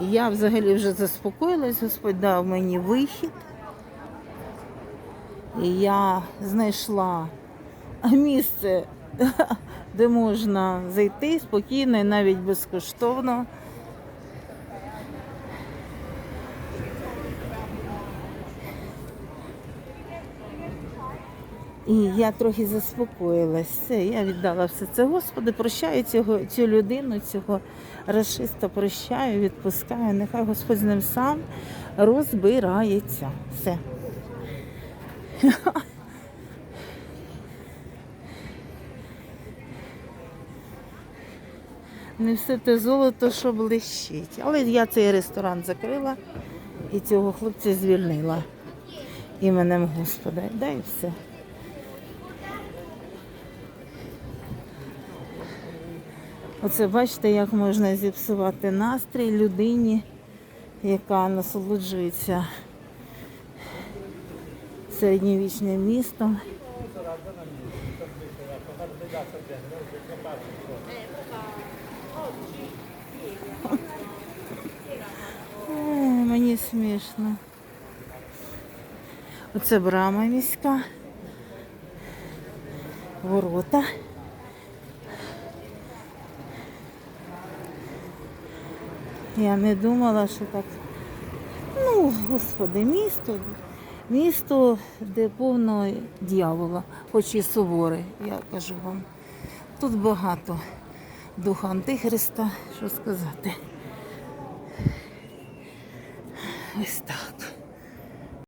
Я взагалі вже заспокоїлась, Господь дав мені вихід. І я знайшла місце, де можна зайти спокійно і навіть безкоштовно. І я трохи заспокоїлась. Все, я віддала все це Господи, прощаю цього, цю людину, цього расиста прощаю, відпускаю. Нехай Господь з ним сам розбирається. Все. Не все те золото, що блищить. Але я цей ресторан закрила і цього хлопця звільнила іменем Господа. Дай все. Оце бачите, як можна зіпсувати настрій людині, яка насолоджується середньовічним містом. Е, Мені смішно. Оце брама міська. Ворота. Я не думала, що так. Ну, господи, місто, місто, де повно дьявола, хоч і суворе, я кажу вам. Тут багато духа Антихриста, що сказати. Ось так.